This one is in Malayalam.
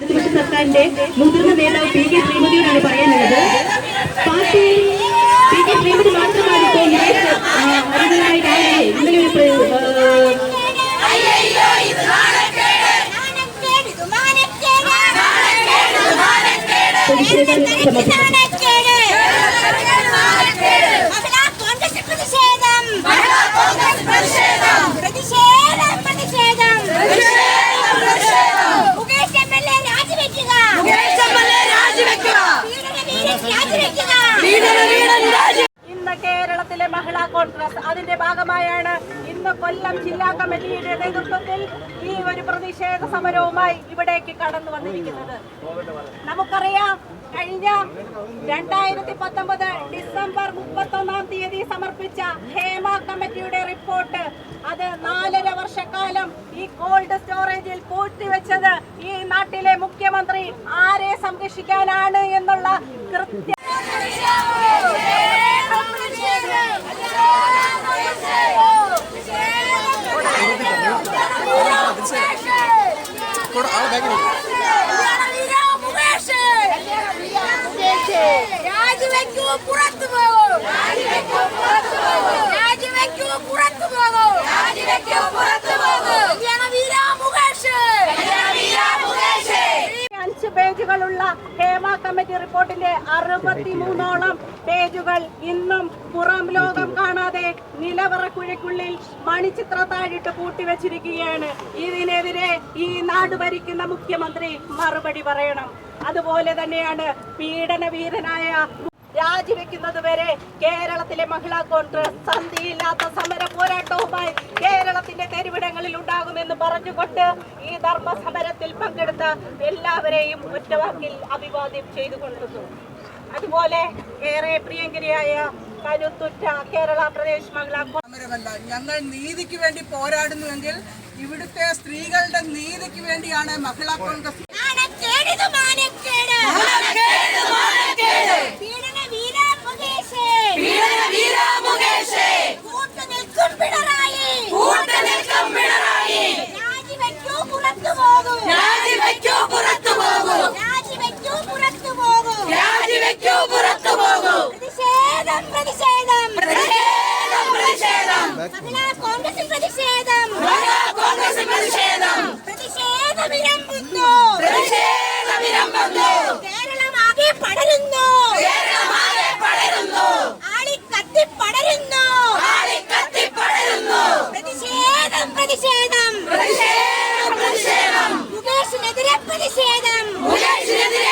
ഇടതുപക്ഷ സർക്കാരിന്റെ മുതിർന്ന നേതാവ് പി കെ ശ്രീമതിയോടാണ് പറയാനുള്ളത്. പാർട്ടി പി കെ ശ്രീമതി മാത്രമാണ് ഇപ്പോൾ ഇന്നലെ ഒരു പ്ര- പ്രതിഷേധം സമർപ്പിച്ചു ഇന്ന് കേരളത്തിലെ മഹിളാ കോൺഗ്രസ് അതിന്റെ ഭാഗമായാണ് ഇന്ന് കൊല്ലം ജില്ലാ കമ്മിറ്റിയുടെ നേതൃത്വത്തിൽ ഈ ഒരു പ്രതിഷേധ സമരവുമായി ഇവിടേക്ക് കടന്നു വന്നിരിക്കുന്നത്. നമുക്കറിയാം കഴിഞ്ഞ രണ്ടായിരത്തി പത്തൊമ്പത് ഡിസംബർ മുപ്പത്തൊന്നാം തീയതി സമർപ്പിച്ച ഹേമ കമ്മിറ്റിയുടെ റിപ്പോർട്ട് അത് നാലര വർഷക്കാലം ഈ കോൾഡ് സ്റ്റോറേജിൽ പൂഴ്ത്തിവെച്ചത് ഈ നാട്ടിലെ മുഖ്യമന്ത്രി ആരെ സംരക്ഷിക്കാനാണ് എന്നുള്ള കൃത്യ പുറത്തു പോകൂ രാജിവെക്കൂ പുറത്തു പോകൂ. രാജിവെക്കൂ പുറത്തു പോകൂ. പോകൂ വീര മുകേഷ് വീര മുകേഷ് അഞ്ച് പേജുകളുള്ള കമ്മിറ്റി റിപ്പോർട്ടിന്റെ അറുപത്തിമൂന്നോളം പേജുകൾ ഇന്നും പുറം ലോകം കാണാതെ നിലവറക്കുഴയ്ക്കുള്ളിൽ മണിച്ചിത്ര താഴിട്ട് പൂട്ടിവെച്ചിരിക്കുകയാണ്. ഇതിനെതിരെ ഈ നാട് ഭരിക്കുന്ന മുഖ്യമന്ത്രി മറുപടി പറയണം. അതുപോലെ തന്നെയാണ് പീഡന വീരനായ രാജിവെക്കുന്നത് വരെ കേരളത്തിലെ മഹിളാ കോൺഗ്രസ് സന്ധിയില്ലാത്ത സമര പോരാട്ടവുമായി ഉണ്ടാകുമെന്ന് പറഞ്ഞുകൊണ്ട് ഈ ധർമ്മ സമരത്തിൽ പങ്കെടുത്ത എല്ലാവരെയും ഒറ്റവാക്കിൽ അഭിവാദ്യം ചെയ്തു കൊടുക്കുന്നു അതുപോലെ ഏറെ പ്രിയങ്കരിയായ കരുത്തുറ്റ കേരള പ്രദേശ് മഹിളാ ഞങ്ങൾ നീതിക്ക് വേണ്ടി പോരാടുന്നുവെങ്കിൽ ഇവിടുത്തെ സ്ത്രീകളുടെ നീതിക്ക് വേണ്ടിയാണ് മഹിളാ കോൺഗ്രസ് മാനക്കേടിത് മാനക്കേട് പീഡന വീര മുകേഷ് പീഡന വീര മുകേഷ് കൂട്ടു നിൽക്കും പിണറായി കൂട്ടു നിൽക്കും പിണറായി രാജിവെക്കൂ പുറത്തു പോകൂ രാജിവെക്കൂ പുറത്തു പോകൂ രാജിവെക്കൂ പുറത്തു പോകൂ രാജിവെക്കൂ പുറത്തു പോകൂ പ്രതിഷേധം പ്രതിഷേധം പ്രതിഷേധം. പ്രതിഷേധം മഹിളാ കോൺഗ്രസിൽ പ്രതിഷേധം. പ്രതിഷേധം കോൺഗ്രസിൽ പ്രതിഷേധം. പ്രതിഷേധമിരമ്പുന്നു. കേരളമാകെ പടരുന്നു. കേരളമാകെ പടരുന്നു. ആളിക്കത്തി പടരുന്നു ആളിക്കത്തി പടരുന്നു പ്രതിഷേധം പ്രതിഷേധം. പ്രതിഷേധം പ്രതിഷേധം. മുകേഷിനെതിരെ പ്രതിഷേധം. മുകേഷിനെതിരെ